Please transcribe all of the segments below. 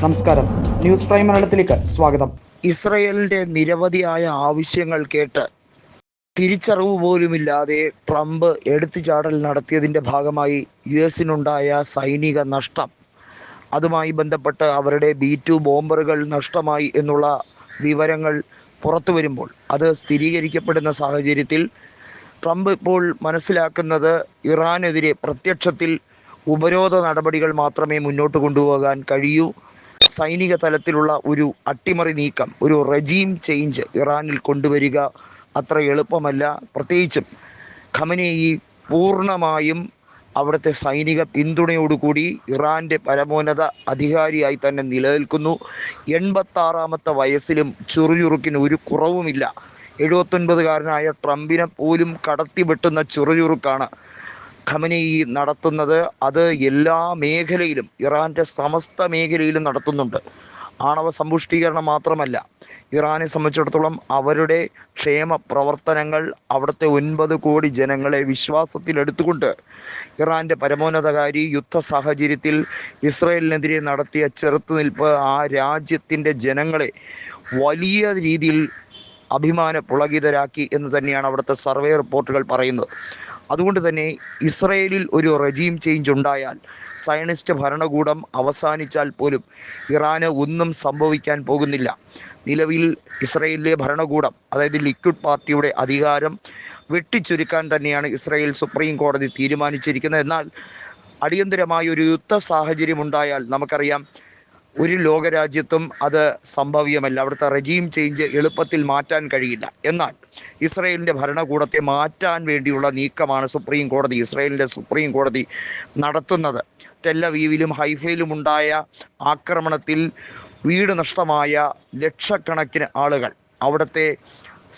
നമസ്കാരം. News prime മലയാളത്തിലേക്ക് സ്വാഗതം. ഇസ്രയേലിന്റെ നിരവധിയായ ആവശ്യങ്ങൾ കേട്ട് തിരിച്ചറിവ് പോലുമില്ലാതെ ട്രംപ് എടുത്തുചാടൽ നടത്തിയതിന്റെ ഭാഗമായി യു എസിനുണ്ടായ സൈനിക നഷ്ടം. അതുമായി ബന്ധപ്പെട്ട് അവരുടെ ബി ടു ബോംബറുകൾ നഷ്ടമായി എന്നുള്ള വിവരങ്ങൾ പുറത്തു വരുമ്പോൾ അത് സ്ഥിരീകരിക്കപ്പെടുന്ന സാഹചര്യത്തിൽ ട്രംപ് ഇപ്പോൾ മനസ്സിലാക്കുന്നത് ഇറാനെതിരെ പ്രത്യക്ഷത്തിൽ ഉപരോധ നടപടികൾ മാത്രമേ മുന്നോട്ട് കൊണ്ടുപോകാൻ കഴിയൂ സൈനിക തലത്തിലുള്ള ഒരു അട്ടിമറി നീക്കം ഒരു റെജീം ചേഞ്ച് ഇറാനിൽ കൊണ്ടുവരിക അത്ര എളുപ്പമല്ല. പ്രത്യേകിച്ചും ഖമനേയി പൂർണമായും അവിടുത്തെ സൈനിക പിന്തുണയോടുകൂടി ഇറാന്റെ പരമോന്നത അധികാരിയായി തന്നെ നിലനിൽക്കുന്നു. എൺപത്താറാമത്തെ വയസ്സിലും ചുറുചുറുക്കിന് ഒരു കുറവുമില്ല. എഴുപത്തൊൻപതുകാരനായ ട്രംപിനെ പോലും കടത്തിവെട്ടുന്ന ചുറുചുറുക്കാണ് ഖമനേയി നടത്തുന്നത് അത് എല്ലാ മേഖലയിലും ഇറാന്റെ സമസ്ത മേഖലയിലും നടത്തുന്നുണ്ട്. ആണവ സമ്പുഷ്ടീകരണം മാത്രമല്ല ഇറാനെ സംബന്ധിച്ചിടത്തോളം അവരുടെ ക്ഷേമ പ്രവർത്തനങ്ങൾ അവിടുത്തെ ഒൻപത് കോടി ജനങ്ങളെ വിശ്വാസത്തിലെടുത്തുകൊണ്ട് ഇറാന്റെ പരമോന്നതകാരി യുദ്ധ സാഹചര്യത്തിൽ ഇസ്രയേലിനെതിരെ നടത്തിയ ചെറുത്തുനിൽപ്പ് ആ രാജ്യത്തിന്റെ ജനങ്ങളെ വലിയ രീതിയിൽ അഭിമാന പുളകിതരാക്കി എന്ന് തന്നെയാണ് അവിടുത്തെ സർവേ റിപ്പോർട്ടുകൾ പറയുന്നത്. അതുകൊണ്ട് തന്നെ ഇസ്രയേലിൽ ഒരു റെജീം ചേഞ്ച് ഉണ്ടായാൽ സയനിസ്റ്റ് ഭരണകൂടം അവസാനിച്ചാൽ പോലും ഇറാന് ഒന്നും സംഭവിക്കാൻ പോകുന്നില്ല. നിലവിൽ ഇസ്രയേലിലെ ഭരണകൂടം അതായത് ലിക്വിഡ് പാർട്ടിയുടെ അധികാരം വെട്ടിച്ചുരുക്കാൻ തന്നെയാണ് ഇസ്രയേൽ സുപ്രീം കോടതി തീരുമാനിച്ചിരിക്കുന്നത്. എന്നാൽ അടിയന്തരമായ ഒരു യുദ്ധ സാഹചര്യം ഉണ്ടായാൽ നമുക്കറിയാം ഒരു ലോകരാജ്യത്തും അത് സംഭവ്യമല്ല. അവിടുത്തെ റെജീം ചേഞ്ച് എളുപ്പത്തിൽ മാറ്റാൻ കഴിയില്ല. എന്നാൽ ഇസ്രയേലിന്റെ ഭരണകൂടത്തെ മാറ്റാൻ വേണ്ടിയുള്ള നീക്കമാണ് സുപ്രീം കോടതി ഇസ്രയേലിന്റെ സുപ്രീം കോടതി നടത്തുന്നത്. ടെല്ലവീവിലും ഹൈഫയിലും ഉണ്ടായ ആക്രമണത്തിൽ വീട് നഷ്ടമായ ലക്ഷക്കണക്കിന് ആളുകൾ. അവിടുത്തെ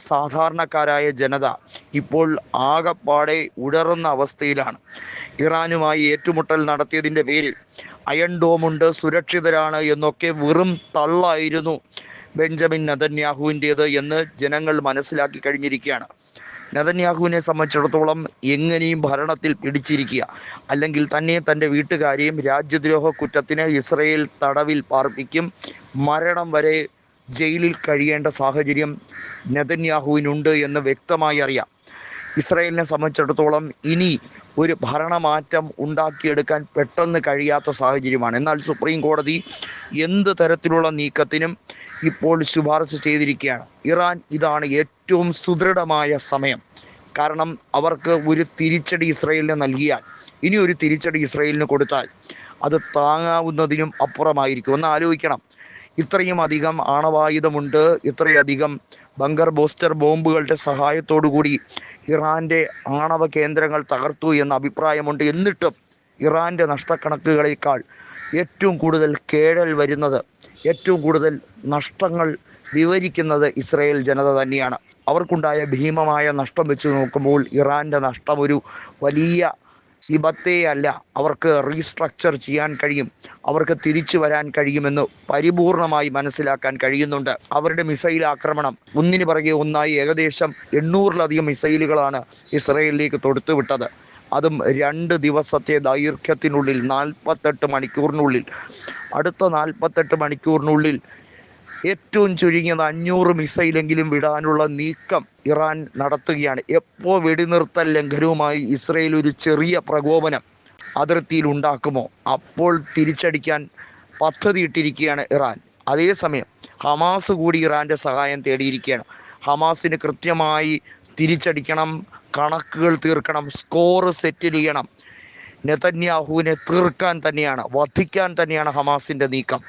സാധാരണക്കാരായ ജനത ഇപ്പോൾ ആകപ്പാടെ ഉടറുന്ന അവസ്ഥയിലാണ്. ഇറാനുമായി ഏറ്റുമുട്ടൽ നടത്തിയതിന്റെ പേരിൽ അയൺ ഡോമുണ്ട് സുരക്ഷിതരാണ് എന്നൊക്കെ വെറും തള്ളായിരുന്നു ബെഞ്ചമിൻ നതന്യാഹുവിന്റേത് എന്ന് ജനങ്ങൾ മനസ്സിലാക്കി കഴിഞ്ഞിരിക്കുകയാണ്. നതന്യാഹുവിനെ സംബന്ധിച്ചിടത്തോളം എങ്ങനെയും ഭരണത്തിൽ പിടിച്ചിരിക്കുക. അല്ലെങ്കിൽ തന്നെ തന്റെ വീട്ടുകാരെയും രാജ്യദ്രോഹ കുറ്റത്തിന് ഇസ്രയേൽ തടവിൽ പാർപ്പിക്കും. മരണം വരെ ജയിലിൽ കഴിയേണ്ട സാഹചര്യം നെതന്യാഹുവിനുണ്ട് എന്ന് വ്യക്തമായി അറിയാം. ഇസ്രയേലിനെ സംബന്ധിച്ചിടത്തോളം ഇനി ഒരു ഭരണമാറ്റം ഉണ്ടാക്കിയെടുക്കാൻ പെട്ടെന്ന് കഴിയാത്ത സാഹചര്യമാണ്. എന്നാൽ സുപ്രീം കോടതി എന്ത് തരത്തിലുള്ള നീക്കത്തിനും ഇപ്പോൾ ശുപാർശ ചെയ്തിരിക്കുകയാണ്. ഇറാൻ ഇതാണ് ഏറ്റവും സുദൃഢമായ സമയം. കാരണം അവർക്ക് ഒരു തിരിച്ചടി ഇസ്രയേലിന് നൽകിയാൽ ഇനി ഒരു തിരിച്ചടി ഇസ്രയേലിന് കൊടുത്താൽ അത് താങ്ങാവുന്നതിനും അപ്പുറമായിരിക്കും. ഒന്ന് ആലോചിക്കണം. ഇത്രയും അധികം ആണവായുധമുണ്ട്. ഇത്രയധികം ബങ്കർ ബോസ്റ്റർ ബോംബുകളുടെ കൂടി ഇറാന്റെ ആണവ കേന്ദ്രങ്ങൾ തകർത്തു എന്ന അഭിപ്രായമുണ്ട്. എന്നിട്ടും ഇറാന്റെ നഷ്ടക്കണക്കുകളേക്കാൾ ഏറ്റവും കൂടുതൽ കേഴൽ വരുന്നത് ഏറ്റവും കൂടുതൽ നഷ്ടങ്ങൾ വിവരിക്കുന്നത് ഇസ്രയേൽ ജനത തന്നെയാണ്. അവർക്കുണ്ടായ ഭീമമായ നഷ്ടം വെച്ച് നോക്കുമ്പോൾ ഇറാന്റെ നഷ്ടം ഒരു വലിയ വിപത്തേ അല്ല അവർക്ക് റീസ്ട്രക്ചർ ചെയ്യാൻ കഴിയും. അവർക്ക് തിരിച്ചു വരാൻ കഴിയുമെന്ന് പരിപൂർണമായി മനസ്സിലാക്കാൻ കഴിയുന്നുണ്ട്. അവരുടെ മിസൈൽ ആക്രമണം ഒന്നിനു പിറകെ ഒന്നായി ഏകദേശം എണ്ണൂറിലധികം മിസൈലുകളാണ് ഇസ്രയേലിലേക്ക് തൊടുത്തുവിട്ടത്. അതും രണ്ട് ദിവസത്തെ ദൈർഘ്യത്തിനുള്ളിൽ നാൽപ്പത്തെട്ട് മണിക്കൂറിനുള്ളിൽ. അടുത്ത നാൽപ്പത്തെട്ട് മണിക്കൂറിനുള്ളിൽ ഏറ്റവും ചുരുങ്ങിയത് അഞ്ഞൂറ് മിസൈലെങ്കിലും വിടാനുള്ള നീക്കം ഇറാൻ നടത്തുകയാണ്. എപ്പോൾ വെടിനിർത്തൽ ലംഘനവുമായി ഇസ്രയേൽ ഒരു ചെറിയ പ്രകോപനം അതിർത്തിയിൽ ഉണ്ടാക്കുമോ? അപ്പോൾ തിരിച്ചടിക്കാൻ പദ്ധതിയിട്ടിരിക്കുകയാണ് ഇറാൻ. അതേസമയം ഹമാസ് കൂടി ഇറാന്റെ സഹായം തേടിയിരിക്കുകയാണ്. ഹമാസിന് കൃത്യമായി തിരിച്ചടിക്കണം കണക്കുകൾ തീർക്കണം സ്കോർ സെറ്റ് ചെയ്യണം. നെതന്യാഹുവിനെ തീർക്കാൻ തന്നെയാണ് വധിക്കാൻ തന്നെയാണ് ഹമാസിന്റെ നീക്കം.